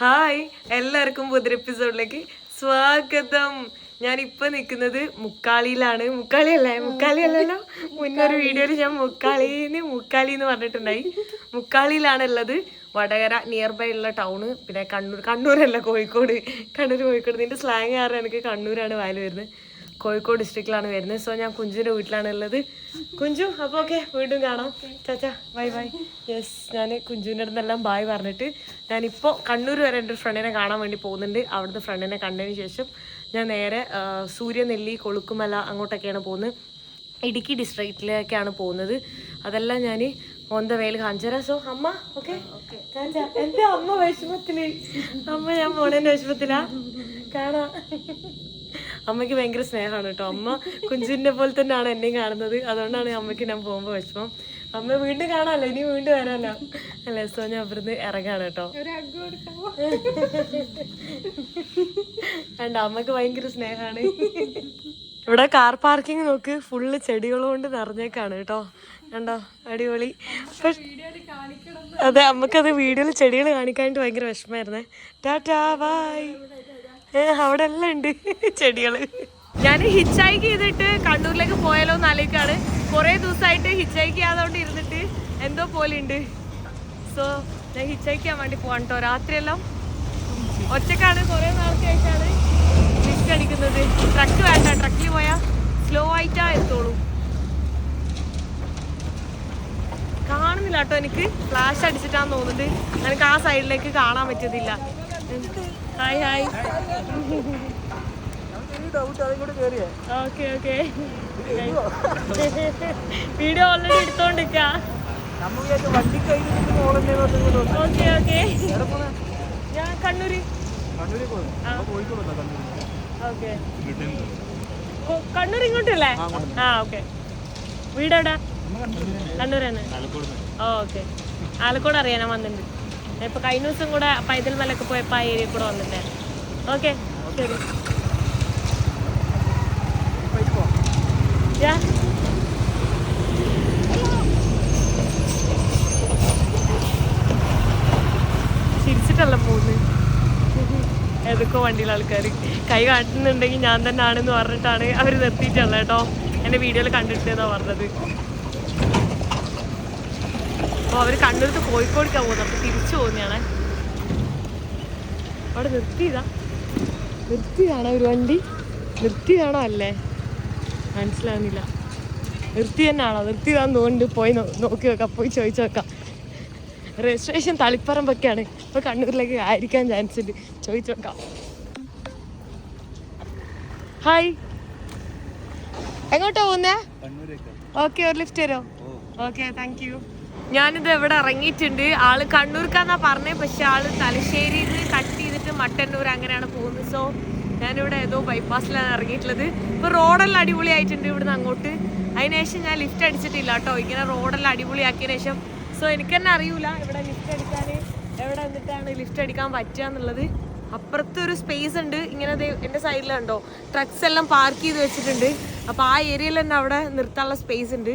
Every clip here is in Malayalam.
ഹായ് എല്ലാവർക്കും പുതിയ എപ്പിസോഡിലേക്ക് സ്വാഗതം. ഞാൻ ഇപ്പൊ നിൽക്കുന്നത് മുക്കാളിയിലാണ്. മുക്കാളി അല്ലേ മുക്കാളി. അല്ലല്ലോ മുന്നൊരു വീഡിയോയിൽ ഞാൻ മുക്കാളിന്ന് മുക്കാളി എന്ന് പറഞ്ഞിട്ടുണ്ടായി. മുക്കാളിയിലാണ് ഉള്ളത് വടകര നിയർ ബൈ ഉള്ള ടൗണ് പിന്നെ കണ്ണൂർ കണ്ണൂരല്ല കോഴിക്കോട്. കണ്ണൂർ കോഴിക്കോട്. നിന്റെ സ്ലാങ് കാരണം എനിക്ക് കണ്ണൂരാണ് വാൽ വരുന്നത്. കോഴിക്കോട് ഡിസ്ട്രിക്റ്റിലാണ് വരുന്നത്. സോ ഞാൻ കുഞ്ചുവിന്റെ വീട്ടിലാണ് ഉള്ളത്. കുഞ്ചു അപ്പോൾ ഓക്കെ വീണ്ടും കാണാം. ചാച്ചാ ബൈ ബൈ യെസ് ഞാൻ കുഞ്ചുവിന്റെ അടുത്തെല്ലാം ബായ് പറഞ്ഞിട്ട് ഞാനിപ്പോൾ കണ്ണൂർ വരെ എന്റെ ഫ്രണ്ടിനെ കാണാൻ വേണ്ടി പോകുന്നുണ്ട്. അവിടുത്തെ ഫ്രണ്ടിനെ കണ്ടതിന് ശേഷം ഞാൻ നേരെ സൂര്യനെല്ലി കൊളുക്കുമല അങ്ങോട്ടൊക്കെയാണ് പോകുന്നത്. ഇടുക്കി ഡിസ്ട്രിക്റ്റിലേക്കാണ് പോകുന്നത്. അതെല്ലാം ഞാൻ ഓൺ ദ വേയിൽ കാണിച്ചുതരാം. സോ അമ്മ ഓക്കെ എന്റെ അമ്മ വിഷമത്തിൽ. അമ്മ ഞാൻ പോണേന്റെ വിഷമത്തിലാ. കാണാം. അമ്മയ്ക്ക് ഭയങ്കര സ്നേഹമാണ് കേട്ടോ. അമ്മ കുഞ്ചിന്റെ പോലെ തന്നെയാണ് എന്നെയും കാണുന്നത്. അതുകൊണ്ടാണ് അമ്മയ്ക്ക് ഞാൻ പോകുമ്പോൾ വിഷമം. അമ്മ വീണ്ടും കാണാമല്ലോ ഇനി വീണ്ടും വരാമല്ലോ അല്ലേ സോ ഞാൻ അവിടുന്ന് ഇറങ്ങാണ് കേട്ടോ. വേണ്ട അമ്മയ്ക്ക് ഭയങ്കര സ്നേഹമാണ്. ഇവിടെ കാർ പാർക്കിംഗ് നോക്ക് ഫുള്ള് ചെടികൾ കൊണ്ട് നിറഞ്ഞേക്കാണ് കേട്ടോ. കണ്ടോ അടിപൊളി. അതെ അമ്മക്കത് വീഡിയോയിൽ ചെടികൾ കാണിക്കാനായിട്ട് ഭയങ്കര വിഷമായിരുന്നേ ടാറ്റാ ബൈ ഏ അവിടെ എല്ലാം ഉണ്ട് ചെടികൾ. ഞാൻ ഹിച്ചൈക്ക് ചെയ്തിട്ട് കണ്ണൂരിലേക്ക് പോയാലോ എന്ന് ആലോചിക്കാണ്. കുറെ ദിവസമായിട്ട് ഹിച്ചൈക്ക് ചെയ്യാതുകൊണ്ട് ഇരുന്നിട്ട് എന്തോ പോലെ ഉണ്ട്. സോ ഞാൻ ഹിച്ചൈക്ക് ചെയ്യാൻ വേണ്ടി പോവാൻ കേട്ടോ രാത്രിയെല്ലാം ഒറ്റക്കാണ്. കുറെ ശേഷമാണ് ലിഫ്റ്റ് അടിക്കുന്നത്. ട്രക്ക് വേണ്ട. ട്രക്കിൽ പോയാൽ സ്ലോ ആയിട്ടാ എത്തോളൂ കാണുന്നില്ല കേട്ടോ എനിക്ക്. ഫ്ലാഷ് അടിച്ചിട്ടാന്ന് തോന്നുന്നുണ്ട്. എനിക്ക് ആ സൈഡിലേക്ക് കാണാൻ പറ്റുന്നില്ല. Hi hi okay okay video already okay okay ഞാൻ കണ്ണൂര്. ഓക്കെ കണ്ണൂർ ഇങ്ങോട്ടല്ലേ? ആ ഓക്കെ വീടെവിടാ? തന്നെ. ഓക്കെ ആലക്കോട് അറിയാനാ വന്നിട്ടുണ്ട് ഇപ്പൊ കഴിഞ്ഞ ദിവസം കൂടെ പൈതൽ മലക്ക് പോയപ്പോ ആ ഏരിയ കൂടെ വന്നിട്ടുണ്ടായിരുന്നു ഓക്കെ ശരി. ചിരിച്ചിട്ടല്ല പോകുന്നത് ഏതൊക്കെ വണ്ടിയിലെ ആൾക്കാർ കൈ കാട്ടുന്നുണ്ടെങ്കിൽ ഞാൻ തന്നെ ആണെന്ന് പറഞ്ഞിട്ടാണ് അവർ നിർത്തിയിട്ടുള്ളത് കേട്ടോ. എന്റെ വീഡിയോയിൽ കണ്ടിട്ട് പറഞ്ഞത്. അപ്പോൾ അവർ കണ്ണൂർക്ക് കോഴിക്കോടിക്കാൻ പോകുന്നത് അപ്പോൾ തിരിച്ചു പോകുന്നതാണ് അവിടെ നിർത്തിയതാ. നിർത്തിയതാണോ ഒരു വണ്ടി? നിർത്തിയതാണോ അല്ലേ? മനസ്സിലാവുന്നില്ല. നിർത്തി തന്നെയാണോ? നിർത്തിയതാന്ന് തോന്നുന്നുണ്ട്. പോയി നോക്കി വെക്കാം. പോയി ചോദിച്ചു നോക്കാം രജിസ്ട്രേഷൻ തളിപ്പറമ്പൊക്കെയാണ്. ഇപ്പൊ കണ്ണൂരിലേക്ക് ആയിരിക്കാൻ ചാൻസ് ഉണ്ട്. ചോദിച്ചു നോക്കാം ഹായ് എങ്ങോട്ടാ പോകുന്നേ? ഓക്കെ ഒരു ലിഫ്റ്റ് തരോ ഓക്കെ താങ്ക് യു ഞാനിത് ഇവിടെ ഇറങ്ങിയിട്ടുണ്ട്. ആൾ കണ്ണൂർക്കാന്നാ പറഞ്ഞേ പക്ഷെ ആൾ തലശ്ശേരിയിൽ നിന്ന് കട്ട് ചെയ്തിട്ട് മട്ടന്നൂർ അങ്ങനെയാണ് പോകുന്നത്. സോ ഞാനിവിടെ ഏതോ ബൈപ്പാസിലാണ് ഇറങ്ങിയിട്ടുള്ളത്. ഇപ്പൊ റോഡെല്ലാം അടിപൊളിയായിട്ടുണ്ട് ഇവിടുന്ന് അങ്ങോട്ട്. അതിനുശേഷം ഞാൻ ലിഫ്റ്റ് അടിച്ചിട്ടില്ല കേട്ടോ. ഇങ്ങനെ റോഡെല്ലാം അടിപൊളിയാക്കിയതിനു ശേഷം. സോ എനിക്ക് തന്നെ അറിയൂല ഇവിടെ ലിഫ്റ്റ് അടിക്കാൻ എവിടെ നിന്നിട്ടാണ് ലിഫ്റ്റ് അടിക്കാൻ പറ്റുക എന്നുള്ളത് അപ്പുറത്ത് ഒരു സ്പേസ് ഉണ്ട്. ഇങ്ങനെ എന്റെ സൈഡിലുണ്ടോ ട്രക്സ് എല്ലാം പാർക്ക് ചെയ്ത് വെച്ചിട്ടുണ്ട്. അപ്പോൾ ആ ഏരിയയിൽ തന്നെ അവിടെ നിർത്താനുള്ള സ്പേസ് ഉണ്ട്.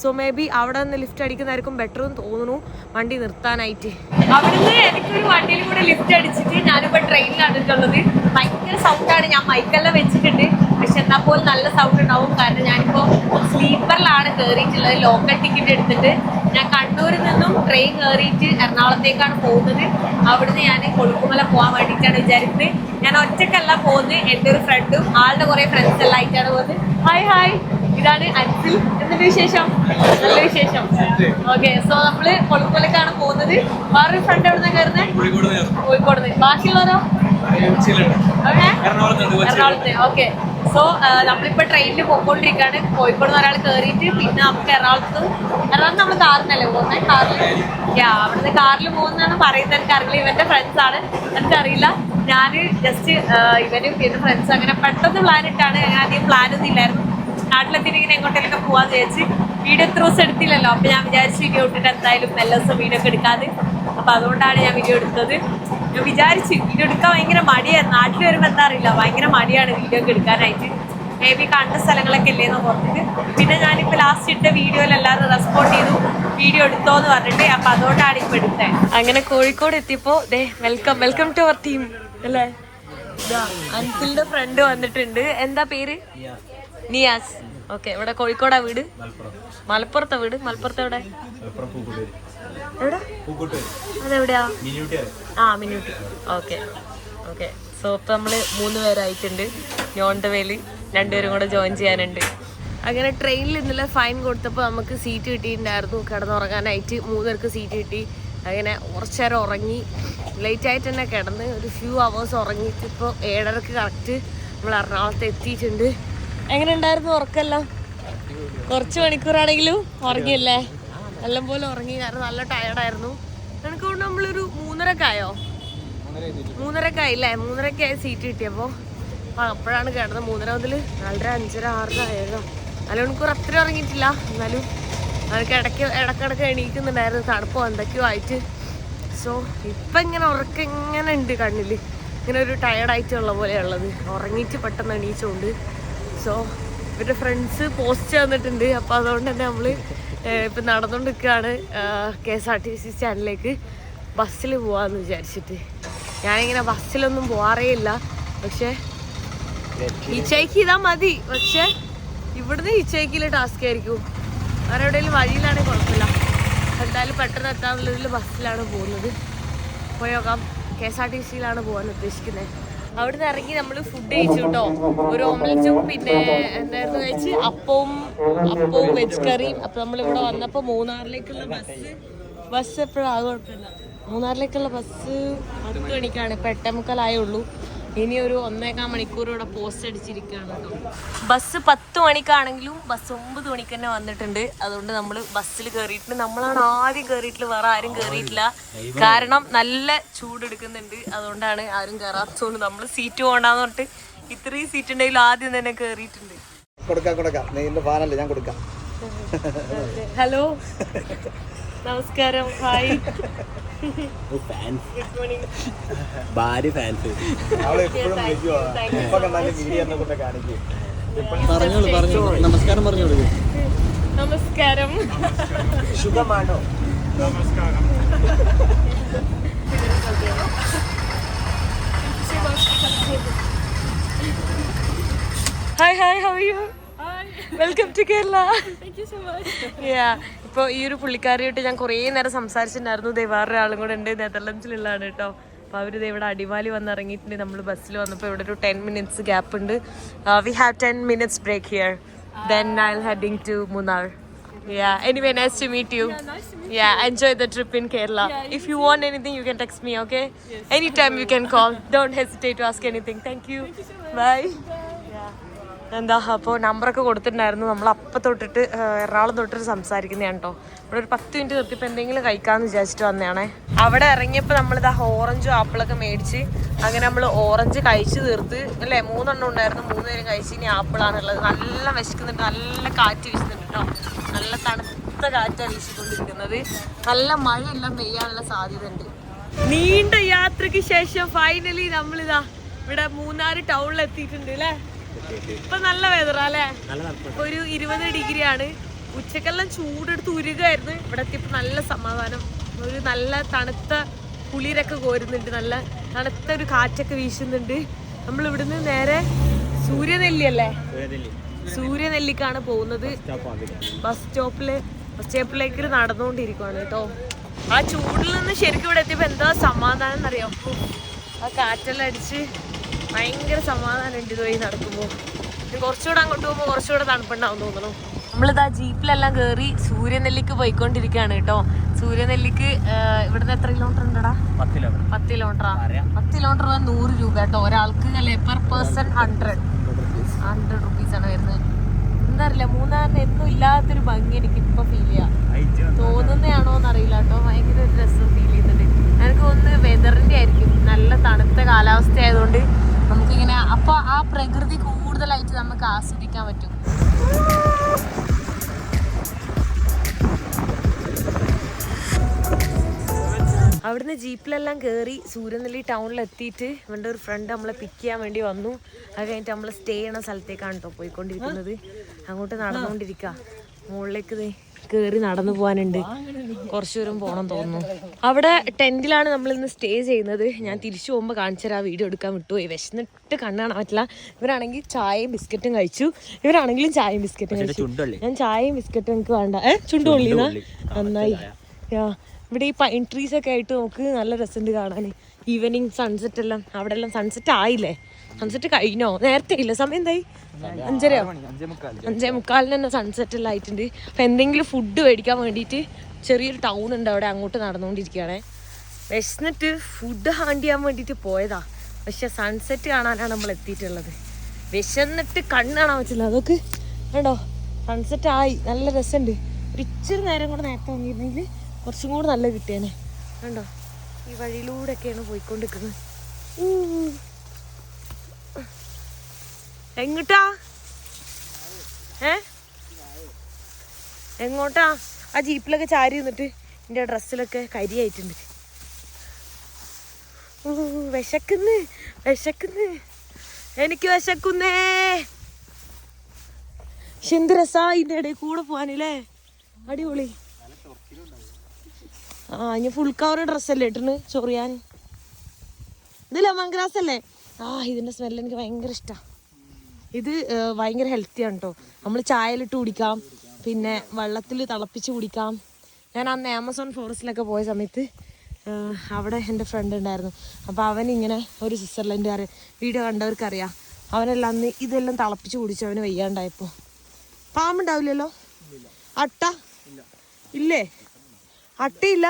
സോ മേ ബി അവിടെ നിന്ന് ലിഫ്റ്റ് അടിക്കുന്നതായിരിക്കും ബെറ്റർ എന്ന് തോന്നുന്നു. വണ്ടി നിർത്താനായിട്ട്. അവിടുന്ന് എനിക്കൊരു വണ്ടിയിൽ കൂടെ ലിഫ്റ്റ് അടിച്ചിട്ട് ഞാനിപ്പോൾ ട്രെയിനിലാണ് ഉള്ളത് ഭയങ്കര സൗണ്ടാണ് ഞാൻ മൈക്കെല്ലാം വെച്ചിട്ടുണ്ട്. പക്ഷെ എന്നാൽ പോലും നല്ല സൗണ്ട് ഉണ്ടാവും. കാരണം ഞാനിപ്പോൾ സ്ലീപ്പറിലാണ് കയറിയിട്ടുള്ളത് ലോക്കൽ ടിക്കറ്റ് എടുത്തിട്ട്. ഞാൻ കണ്ണൂരിൽ നിന്നും ട്രെയിൻ കയറിയിട്ട് എറണാകുളത്തേക്കാണ് പോകുന്നത്. അവിടുന്ന് ഞാൻ കൊളുക്കുമല പോകാൻ വേണ്ടിയിട്ടാണ് വിചാരിക്കുന്നത്. ഞാൻ ഒറ്റക്കല്ല പോകുന്നത്. എന്റെ ഒരു ഫ്രണ്ടും ആളുടെ കുറേ ഫ്രണ്ട്സ് എല്ലാം ആയിട്ടാണ് പോകുന്നത്. ഹായ് ഹായ് ഇതാണ് അൻസിൽ. എന്നുള്ള വിശേഷം? നല്ല വിശേഷം. ഓക്കെ സോ നമ്മൾ കൊളുക്കൊലക്കാണ് പോകുന്നത്. വേറൊരു ഫ്രണ്ട് എവിടെ നിന്നാണ് കയറുന്നത് കോഴിക്കോട് നിന്ന്. ബാക്കിയുള്ളവരോ. എറണാകുളത്ത്. ഓക്കെ സോ നമ്മളിപ്പോ ട്രെയിനിൽ പോയിക്കൊണ്ടിരിക്കുകയാണ് കോഴിക്കോട് നിന്ന് ഒരാൾ കയറിയിട്ട് പിന്നെ നമുക്ക് എറണാകുളത്ത് എറണാകുളത്ത് നമ്മൾ കാറിനല്ലേ പോകുന്നത് കാറിൽ യാ അവിടുന്ന് കാറിൽ പോകുന്നതാണ് പറയുന്നത് എനിക്കറിയില്ല ഇവന്റെ ഫ്രണ്ട്സ് ആണ്. എനിക്കറിയില്ല. ഞാൻ ജസ്റ്റ് ഇവനും പിന്നെ ഫ്രണ്ട്സ് അങ്ങനെ പെട്ടെന്ന് പ്ലാൻ ഇട്ടാണ്. ഞാൻ ആദ്യം പ്ലാൻ ഒന്നും ഇല്ലായിരുന്നു. നാട്ടിലെത്തിയിട്ട് എങ്ങോട്ടേലൊക്കെ പോവാന്ന് വിചാരിച്ച് വീഡിയോ എത്ര ദിവസം എടുത്തില്ലല്ലോ. അപ്പൊ ഞാൻ വിചാരിച്ചു വീഡിയോ ഇട്ടിട്ട് എന്തായാലും എല്ലാ ദിവസം വീഡിയോ ഒക്കെ എടുക്കാതെ അപ്പൊ അതുകൊണ്ടാണ് ഞാൻ വീഡിയോ എടുത്തത്. ഞാൻ വിചാരിച്ചു വീഡിയോ എടുക്കാൻ ഭയങ്കര മടിയാണ് നാട്ടിൽ വരുമ്പോൾ എന്താ അറിയില്ല. ഭയങ്കര മടിയാണ് വീഡിയോ ഒക്കെ എടുക്കാനായിട്ട്. മേ ബി കണ്ട സ്ഥലങ്ങളൊക്കെ അല്ലേന്ന് ഓർത്തിട്ട്. പിന്നെ ഞാനിപ്പോൾ ലാസ്റ്റ് ഇട്ട വീഡിയോയിൽ എല്ലാവരും റെസ്പോണ്ട് ചെയ്തു. വീഡിയോ എടുത്തോന്ന് പറഞ്ഞിട്ട്. അപ്പൊ അതുകൊണ്ടാണ് ഇപ്പൊ എടുത്തത് അങ്ങനെ കോഴിക്കോട് എത്തിയപ്പോ ദേ welcome welcome to our team അല്ലേ? അൻസിലിന്റെ ഫ്രണ്ട് വന്നിട്ടുണ്ട്. എന്താ പേര്? നിയാസ്. ഓക്കെ ഇവിടെ കോഴിക്കോടാ വീട്? മലപ്പുറത്തെ വീട്? മലപ്പുറത്ത് എവിടെ? അതെവിടെയാ? ആ മിനിറ്റ് ഓക്കെ ഓക്കെ. സോ ഇപ്പൊ നമ്മൾ മൂന്ന് പേരായിട്ടുണ്ട്. നോൺ ദ രണ്ടുപേരും കൂടെ ജോയിൻ ചെയ്യാനുണ്ട്. അങ്ങനെ ട്രെയിനിൽ ഇന്നലെ ഫൈൻ കൊടുത്തപ്പോൾ നമുക്ക് സീറ്റ് കിട്ടിയിട്ടുണ്ടായിരുന്നു. കിടന്നുറങ്ങാനായിട്ട് മൂന്നുപേർക്ക് സീറ്റ് കിട്ടി. അങ്ങനെ കുറച്ച് നേരം ഉറങ്ങി. ലേറ്റ് ആയിട്ട് തന്നെ കിടന്ന് ഒരു ഫ്യൂ അവേഴ്സ് ഉറങ്ങിയിട്ട് ഇപ്പോൾ ഏഴരക്ക് കറക്റ്റ് നമ്മൾ എറണാകുളത്ത് എത്തിയിട്ടുണ്ട്. എങ്ങനെ ഉണ്ടായിരുന്നു ഉറക്കെല്ലാം കുറച്ച് മണിക്കൂറാണെങ്കിലും ഉറങ്ങിയല്ലേ? നല്ല പോലെ ഉറങ്ങി. കാരണം നല്ല ടയർഡായിരുന്നു എനിക്ക് കൊണ്ട് നമ്മളൊരു മൂന്നരക്കായോ മൂന്നരക്കായില്ലേ മൂന്നരക്കായ സീറ്റ് കിട്ടിയപ്പോൾ അപ്പോഴാണ് കിടന്നത് മൂന്നര മുതൽ നാലര അഞ്ചര ആറര ആയിരുന്നു നല്ല മണിക്കൂർ അത്ര ഉറങ്ങിയിട്ടില്ല. എന്നാലും എനിക്ക് ഇടയ്ക്ക് ഇടക്കിടക്ക് എണീക്കുന്നുണ്ടായിരുന്നു. തണുപ്പോ എന്തൊക്കെയോ ആയിട്ട്. സോ ഇപ്പം ഇങ്ങനെ ഉറക്കം ഇങ്ങനെ ഉണ്ട് കണ്ണിൽ ഇങ്ങനെ ഒരു ടയർഡായിട്ടുള്ള പോലെയുള്ളത് ഉറങ്ങിയിട്ട് പെട്ടെന്ന് എണീച്ചുകൊണ്ട് സോ ഇവരുടെ ഫ്രണ്ട്സ് പോസ്റ്റ് തന്നിട്ടുണ്ട് അപ്പോൾ അതുകൊണ്ട് തന്നെ നമ്മൾ ഇപ്പം നടന്നുകൊണ്ട് K S R T C സ്റ്റാൻഡിലേക്ക് ബസ്സിൽ പോവാന്ന് വിചാരിച്ചിട്ട്. ഞാനിങ്ങനെ ബസ്സിലൊന്നും പോവാറേ ഇല്ല പക്ഷേ ഇച്ചയ്ക്ക് ചെയ്താൽ മതി. പക്ഷെ ഇവിടുന്ന് ഹിച്ചൈക്കിൽ ടാസ്ക് ആയിരിക്കും. വേറെ എവിടെയെങ്കിലും വഴിയിലാണെങ്കിൽ കുഴപ്പമില്ല. എന്തായാലും പെട്ടെന്ന് എത്താനുള്ളതിൽ ബസ്സിലാണ് പോകുന്നത്. പോയോക്കാം. കെ എസ് ആർ ടി സിയിലാണ് പോകാൻ ഉദ്ദേശിക്കുന്നത് അവിടുന്ന് ഇറങ്ങി നമ്മൾ ഫുഡ് കഴിച്ചു കേട്ടോ. ഒരു ഓംലറ്റും പിന്നെ എന്തായിരുന്നു കഴിച്ച് അപ്പവും അപ്പവും വെജ് കറിയും അപ്പൊ നമ്മളിവിടെ വന്നപ്പോൾ മൂന്നാറിലേക്കുള്ള ബസ് ബസ് എപ്പോഴും? ആകെ കുഴപ്പമില്ല. മൂന്നാറിലേക്കുള്ള ബസ് പത്ത് മണിക്കാണ്. ഇപ്പൊ എട്ടേ മുക്കാലായേ ഉള്ളൂ. ഇനി ഒരു ഒന്നേകാൽ മണിക്കൂർ ഇവിടെ പോസ്റ്റ് അടിച്ചിരിക്കുകയാണ് കേട്ടോ. ബസ് പത്ത് മണിക്കാണെങ്കിലും ബസ് ഒമ്പത് മണിക്ക് തന്നെ വന്നിട്ടുണ്ട്. അതുകൊണ്ട് നമ്മൾ ബസ്സിൽ കയറിയിട്ടുണ്ട് നമ്മളാണ് ആദ്യം കയറിയിട്ടില്ല വേറെ ആരും കയറിയിട്ടില്ല കാരണം നല്ല ചൂടെടുക്കുന്നുണ്ട് അതുകൊണ്ടാണ് ആരും കയറാത്തതുകൊണ്ട് നമ്മൾ സീറ്റ് പോകണ്ടെന്ന് പറഞ്ഞിട്ട് ഇത്രയും സീറ്റ് ഉണ്ടെങ്കിൽ ആദ്യം തന്നെ കയറിയിട്ടുണ്ട് കൊടുക്കാം കൊടുക്കാം. നീ എന്റെ ഫാനല്ലേ ഞാൻ കൊടുക്കാം. ഹലോ. നമസ്കാരം. ഹായ് ഭാര്യ ഫാൻസ് നമസ്കാരം പറഞ്ഞോളൂ. നമസ്കാരം. സുഖമാണോ? Hi hi how you welcome to Kerala yeah ഇപ്പോൾ ഈ ഒരു പുള്ളിക്കാരിയായിട്ട് ഞാൻ കുറേ നേരം സംസാരിച്ചിട്ടുണ്ടായിരുന്നു ദേ വേറൊരു ആളും കൂടെ ഉണ്ട് നെതർലൻഡ്സിലുള്ളതാണ് കേട്ടോ അപ്പോൾ അവർ ഇവിടെ അടിമാലി വന്ന് ഇറങ്ങിയിട്ടുണ്ട് നമ്മൾ ബസ്സിൽ വന്നപ്പോൾ ഇവിടെ ഒരു ടെൻ മിനിറ്റ്സ് ഗ്യാപ്പ് ഉണ്ട് we have ten minutes break here then I heading to Munnar Yeah, anyway, nice to meet you. Yeah, enjoy the trip in Kerala. if you want anything, you can text me, okay? Anytime you can call. Don't hesitate to ask anything. Thank you. Bye. എന്താ അപ്പോൾ നമ്പറൊക്കെ കൊടുത്തിട്ടുണ്ടായിരുന്നു. നമ്മൾ അപ്പം തൊട്ടിട്ട് എറണാകുളം തൊട്ടിട്ട് സംസാരിക്കുന്നതാണ് കേട്ടോ. ഇവിടെ ഒരു പത്ത് മിനിറ്റ് നിർത്തിയപ്പോൾ എന്തെങ്കിലും കഴിക്കാമെന്ന് വിചാരിച്ചിട്ട് വന്നതാണേ. അവിടെ ഇറങ്ങിയപ്പോൾ നമ്മളിതാ ഓറഞ്ചും ആപ്പിളൊക്കെ മേടിച്ച് അങ്ങനെ നമ്മൾ ഓറഞ്ച് കഴിച്ച് തീർത്ത് അല്ലേ? മൂന്നെണ്ണം ഉണ്ടായിരുന്നു മൂന്ന് നേരം കഴിച്ച് ഇനി ആപ്പിളാണുള്ളത് നല്ല വിശക്കുന്നുണ്ട് നല്ല കാറ്റ് വീശുന്നുണ്ട് കേട്ടോ. നല്ല തണുത്ത കാറ്റാണ് വീശിക്കൊണ്ടിരിക്കുന്നത്. നല്ല മഴയെല്ലാം പെയ്യാനുള്ള സാധ്യത ഉണ്ട് നീണ്ട യാത്രയ്ക്ക് ശേഷം ഫൈനലി നമ്മളിതാ ഇവിടെ മൂന്നാർ ടൗണിൽ എത്തിയിട്ടുണ്ട് അല്ലേ? ഇപ്പൊ നല്ല വെതറ അല്ലേ? ഇപ്പൊ ഒരു ഇരുപത് ഡിഗ്രി ആണ് ഉച്ചക്കെല്ലാം ചൂടെടുത്ത് ഉരുകായിരുന്നു. ഇവിടെ എത്തിയപ്പോ നല്ല സമാധാനം. ഒരു നല്ല തണുത്ത കുളിരൊക്കെ കോരുന്നുണ്ട്. നല്ല തണുത്ത ഒരു കാറ്റൊക്കെ വീശുന്നുണ്ട്. നമ്മൾ ഇവിടുന്ന് നേരെ സൂര്യനെല്ലി. അല്ലേ സൂര്യനെല്ലിക്കാണ് പോകുന്നത്. ബസ് സ്റ്റോപ്പിൽ ബസ് സ്റ്റോപ്പിലേക്ക് നടന്നുകൊണ്ടിരിക്കുവാണ് കേട്ടോ. ആ ചൂടിൽ നിന്ന് ശരിക്കും ഇവിടെ എത്തിയപ്പോ എന്താ സമാധാനം എന്നറിയാം? ആ കാറ്റെല്ലാം അടിച്ച് ഭയങ്കര സമാധാനം ഉണ്ട് ഇതുവഴി നടക്കുമ്പോൾ കുറച്ചുകൂടെ അങ്ങോട്ട് പോകുമ്പോൾ കുറച്ചുകൂടെ തണുപ്പുണ്ടാവും തോന്നുന്നു. നമ്മളിതാ ജീപ്പിലെല്ലാം കയറി സൂര്യനെല്ലിക്ക് പോയിക്കൊണ്ടിരിക്കുകയാണ് കേട്ടോ. സൂര്യനെല്ലിക്ക് ഇവിടുന്ന് എത്ര കിലോമീറ്റർ ഉണ്ടടാ? പത്ത് കിലോമീറ്റർ പത്ത് കിലോമീറ്റർ നൂറ് രൂപ കേട്ടോ. ഒരാൾക്ക് അല്ലേ per person hundred hundred rupees ആണ് വരുന്നത്. എന്താ അറിയില്ല മൂന്നാറിന് എന്നും ഇല്ലാത്തൊരു ഭംഗി എനിക്ക് ഇപ്പൊ ഫീൽ ചെയ്യാം തോന്നുന്നതാണോ എന്നറിയില്ല കേട്ടോ. ഭയങ്കര ഒരു രസം ഫീൽ ചെയ്യുന്നുണ്ട്. എനിക്ക് ഒന്ന് വെതറിന്റെ ആയിരിക്കും. നല്ല തണുത്ത കാലാവസ്ഥ ആയതുകൊണ്ട് നമുക്കിങ്ങനെ അപ്പൊ ആ പ്രകൃതി കൂടുതലായിട്ട് നമുക്ക് ആസ്വദിക്കാൻ പറ്റും. അവിടുന്ന് ജീപ്പിലെല്ലാം കയറി സൂര്യനെല്ലി ടൗണിൽ എത്തിയിട്ട് ഇവന്റെ ഒരു ഫ്രണ്ട് നമ്മളെ പിക്ക് ചെയ്യാൻ വേണ്ടി വന്നു. അത് കഴിഞ്ഞിട്ട് നമ്മൾ സ്റ്റേ ചെയ്യണ സ്ഥലത്തേക്കാണ് കേട്ടോ പോയിക്കൊണ്ടിരിക്കുന്നത്. അങ്ങോട്ട് നടന്നുകൊണ്ടിരിക്കുക മുകളിലേക്ക് കേറി നടന്നു പോകാനുണ്ട് കുറച്ചു ദൂരം പോകണം തോന്നുന്നു. അവിടെ ടെന്റിലാണ് നമ്മൾ ഇന്ന് സ്റ്റേ ചെയ്യുന്നത്. ഞാൻ തിരിച്ചു പോകുമ്പോൾ കാണിച്ചു തരാം. വീഡിയോ എടുക്കാൻ വിട്ടുപോയി. വിശന്നിട്ട് കണ്ണ് കാണാൻ പറ്റില്ല. ഇവരാണെങ്കിൽ ചായയും ബിസ്ക്കറ്റും കഴിച്ചു. ഇവരാണെങ്കിലും ചായയും ബിസ്ക്കറ്റും കഴിച്ചു. ഞാൻ ചായയും ബിസ്ക്കറ്റും എനിക്ക് വേണ്ട. ഏഹ് ചുണ്ടുകൊള്ളിന്നാ നന്നായി. ഇവിടെ ഈ പൈൻ ട്രീസ് ഒക്കെ ആയിട്ട് നമുക്ക് നല്ല രസമുണ്ട് കാണാൻ ഈവനിങ് സൺസെറ്റ് എല്ലാം അവിടെ എല്ലാം സൺസെറ്റ് ആയില്ലേ? സൺസെറ്റ് കഴിഞ്ഞോ? നേരത്തെ ഇല്ല. സമയം എന്തായി? അഞ്ചരയോ? അഞ്ചേ മുക്കാലിന് തന്നെ സൺസെറ്റ് എല്ലാം ആയിട്ടുണ്ട്. അപ്പം എന്തെങ്കിലും ഫുഡ് മേടിക്കാൻ വേണ്ടിയിട്ട് ചെറിയൊരു ടൗൺ ഉണ്ട് അവിടെ അങ്ങോട്ട് നടന്നുകൊണ്ടിരിക്കുകയാണേ. വിശന്നിട്ട് ഫുഡ് ഹാൻഡ് ചെയ്യാൻ വേണ്ടിയിട്ട് പോയതാ. പക്ഷെ സൺസെറ്റ് കാണാനാണ് നമ്മൾ എത്തിയിട്ടുള്ളത്. വിശന്നിട്ട് കണ്ണ് കാണാൻ പറ്റില്ല. അതൊക്കെ കണ്ടോ? സൺസെറ്റ് ആയി. നല്ല രസമുണ്ട്. ഒരു ഇച്ചിരി നേരം കൂടെ നേരത്തെ വന്നിരുന്നെങ്കിൽ കുറച്ചും കൂടെ നല്ല കിട്ടിയേനെ. കണ്ടോ? ഈ വഴിയിലൂടെയൊക്കെയാണ് പോയിക്കൊണ്ടിരിക്കുന്നത്. എങ്ങോട്ടാ? ഏ? എങ്ങോട്ടാ? ആ ജീപ്പിലൊക്കെ ചാരി നിന്നിട്ട് എന്റെ ഡ്രസ്സിലൊക്കെ കരിയായിട്ടുണ്ട്. വിശക്കുന്ന് വിശക്കുന്ന്. എനിക്ക് വിശക്കുന്നേ. പക്ഷെ എന്ത് രസാ ഇതിന്റെ ഇടയിൽ കൂടെ പോവാനല്ലേ അടിപൊളി. ആ ഇനി ഫുൾ കവർ ഡ്രസ്സല്ലേ ഇട്ടിന് ചൊറിയാൻ. ഇത് ലെമൺ ഗ്രാസ് അല്ലേ ആ ഇതിന്റെ സ്മെല്ല് എനിക്ക് ഭയങ്കര ഇഷ്ടാ. ഇത് ഭയങ്കര ഹെൽത്തിയാണ് കേട്ടോ നമ്മൾ ചായയിലിട്ട് കുടിക്കാം പിന്നെ വെള്ളത്തിൽ തിളപ്പിച്ച് കുടിക്കാം. ഞാൻ അന്ന് ആമസോൺ ഫോറസ്റ്റിലൊക്കെ പോയ സമയത്ത് അവിടെ എന്റെ ഫ്രണ്ട് ഉണ്ടായിരുന്നു. അപ്പോൾ അവൻ ഇങ്ങനെ ഒരു സ്വിറ്റ്സർലൻഡുകാർ വീഡിയോ കണ്ടവർക്കറിയാം. അവനെല്ലാം അന്ന് ഇതെല്ലാം തിളപ്പിച്ച് കുടിച്ചു അവന് വയ്യാണ്ടായപ്പോൾ പാമ്പുണ്ടാവില്ലല്ലോ? അട്ട? ഇല്ലേ? അട്ടയില്ല?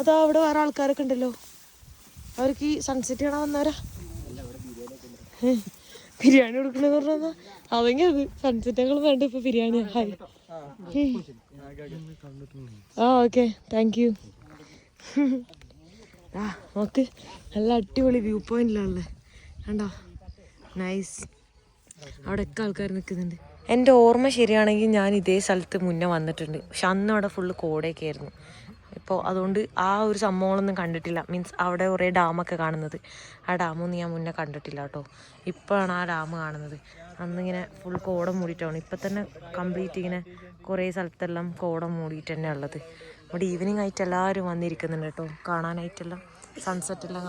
അതോ അവിടെ വേറെ ആൾക്കാരൊക്കെ ഉണ്ടല്ലോ? അവർക്ക് ഈ സൺസെറ്റ് കാണാൻ വന്നവരാ? ബിരിയാണി കൊടുക്കണെന്ന് പറഞ്ഞാ അതെങ്കിൽ അത് സൺസെറ്റുകൾ വേണ്ട ഇപ്പൊ ബിരിയാണി. ആ ഓക്കെ. താങ്ക് യു ആ നോക്ക്. നല്ല അടിപൊളി വ്യൂ പോയിന്റിലാണല്ലേ? കണ്ടോ? നൈസ് അവിടെ അവിടെയൊക്കെ ആൾക്കാർ നിൽക്കുന്നുണ്ട് എന്റെ ഓർമ്മ ശരിയാണെങ്കിൽ ഞാൻ ഇതേ സ്ഥലത്ത് മുന്നേ വന്നിട്ടുണ്ട്. പക്ഷെ അന്ന് അവിടെ ഫുള്ള് കോടയൊക്കെ ആയിരുന്നു. ഇപ്പോൾ അതുകൊണ്ട് ആ ഒരു സംഭവങ്ങളൊന്നും കണ്ടിട്ടില്ല. മീൻസ് അവിടെ കുറേ ഡാമൊക്കെ കാണുന്നത്. ആ ഡാമൊന്നും ഞാൻ മുന്നേ കണ്ടിട്ടില്ല കേട്ടോ. ഇപ്പോഴാണ് ആ ഡാം കാണുന്നത്. അന്നിങ്ങനെ ഫുൾ കോട മൂടിയിട്ടാണ്. ഇപ്പം തന്നെ കംപ്ലീറ്റ് ഇങ്ങനെ കുറേ സ്ഥലത്തെല്ലാം കോട മൂടിയിട്ട് തന്നെ ഉള്ളത്. അവിടെ ഈവനിങ് ആയിട്ട് എല്ലാവരും വന്നിരിക്കുന്നുണ്ട് കേട്ടോ. കാണാനായിട്ടെല്ലാം സൺസെറ്റ് എല്ലാം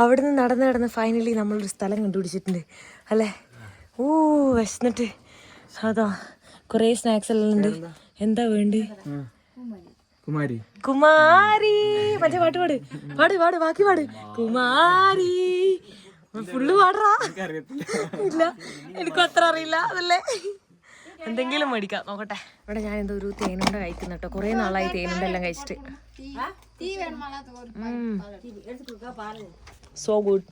കാണാൻ അവിടുന്ന് നടന്ന് നടന്ന് ഫൈനലി നമ്മളൊരു സ്ഥലം കണ്ടുപിടിച്ചിട്ടുണ്ട്. അല്ലേ? ഓ വിശന്നിട്ട്. അതാ കുറേ സ്നാക്സ് എല്ലാം ഉണ്ട്. എന്താ വേണ്ടി? കുമാരി. കുമാരി. മറ്റേ പാട്ട് പാട്. പാട് പാട് ബാക്കി പാട്. കുമാരി. ഫുള്ള് പാടറാ. ഇല്ല എനിക്കും അത്ര അറിയില്ല അതല്ലേ? എന്തെങ്കിലും മേടിക്കാം നോക്കട്ടെ. ഇവിടെ ഞാൻ എന്തോ ഒരു തേനുണ്ട കഴിക്കുന്ന കേട്ടോ. കുറേ നാളായി തേനുണ്ടെല്ലാം കഴിച്ചിട്ട്. സോ ഗുഡ്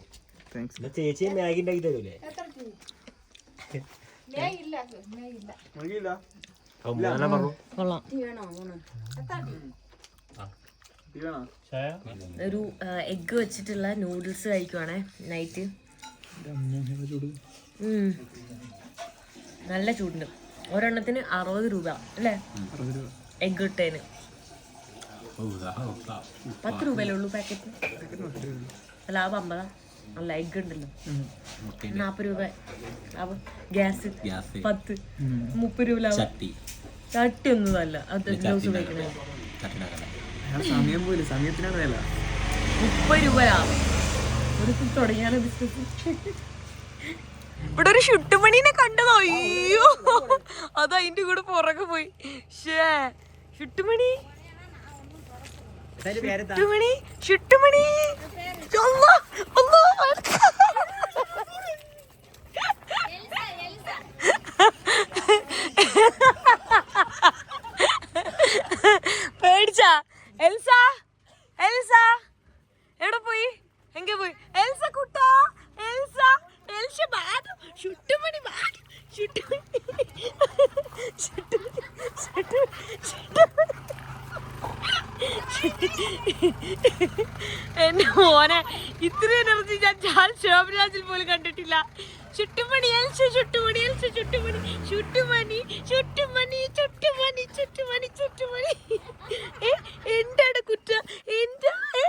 ചേച്ചി മാഗി ഉണ്ടാക്കി തരൂലേ? ഒരു എഗ് വെച്ചിട്ടുള്ള നൂഡിൽസ് കഴിക്കുവാണേ നൈറ്റ് നല്ല ചൂടുണ്ട് ഒരെണ്ണത്തിന് അറുപത് രൂപ അല്ലേ? എഗ് ഇട്ടേന്. പത്ത് രൂപയല്ലേ ഉള്ളൂ പാക്കറ്റ് ലാഭം അമ്പതാ അല്ല എഗ് ഉണ്ടല്ലോ. നാപ്പത് രൂപ. ഗ്യാസ് പത്ത്. മുപ്പത് രൂപ ലാഭം ചട്ടി. ചട്ടി ഒന്നും അല്ല. അത് സമയം പോലും സമയത്തിനാണ് വില മുപ്പത് രൂപ ലാഭം ഒരു തുടങ്ങിയാണ് ബിസിനസ് ഇവിടെ ഒരു ഷുട്ടുമണീനെ കണ്ടതോ. അയ്യോ. അത് അതിന്റെ കൂടെ പുറകെ പോയി. ഷേ ഷുട്ടുമണി? ഷുട്ടുമണി ഷുട്ടുമണി പേടിച്ചാ. Elsa Elsa. എവിടെ പോയി? എങ്ക പോയി. എൽസ കുട്ട Elsa. Elsa bad Chuttumani bad Chuttumani Chuttumani Chuttumani Chuttumani എന്റെ മോനെ ഇത്ര എനർജി ഞാൻ ഞാൻ ശോഭരാജിൽ പോലും കണ്ടിട്ടില്ല. Chuttumani Elsa Chuttumani Elsa Chuttumani Chuttumani Chuttumani Chuttumani Chuttumani Chuttumani. എന്റെ അവിടെ കുറ്റ? എന്താ? ഏ?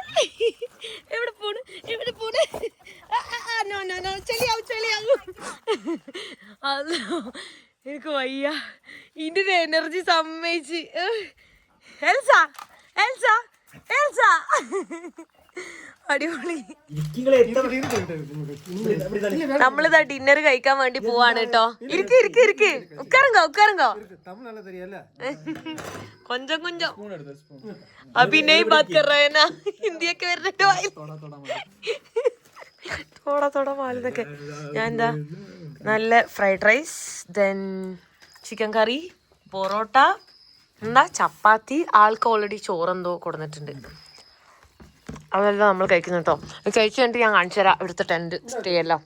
എവിടെ പോണ്? എവിടെ പോണ്? നോ നോ നോ ചെളിയാവും ചെളിയാവും. അല്ലോ എനിക്ക് വയ്യ. ഇതിന്റെ എനർജി സമ്മതിച്ച്. Elsa Elsa Elsa. അടിപൊളി. നമ്മളിതാ ഡിന്നർ കഴിക്കാൻ വേണ്ടി പോവാണ് കേട്ടോ. ഇരിക്ക് ഇരിക്ക് ഇരിക്ക് ഉക്കാറുങ്കോ ഉക്കാറുങ്കോ കൊഞ്ചം കൊഞ്ചം. അഭിനയ് ബാത് കർ ഹിന്ദിയൊക്കെ വരുന്നിട്ട് തോട തോട മാലിന്നൊക്കെ ഞാൻ എന്താ നല്ല fried rice then chicken curry parotta എന്താ ചപ്പാത്തി ആൾക്ക് ഓൾറെഡി ചോറെന്തോ കൊടുത്തിട്ടുണ്ട് അതെല്ലാം നമ്മൾ കഴിക്കുന്നു കേട്ടോ കഴിച്ചു കഴിഞ്ഞിട്ട് ഞാൻ കാണിച്ചു തരാം ഇവിടുത്തെ ടെന്റ് സ്റ്റേ എല്ലാം.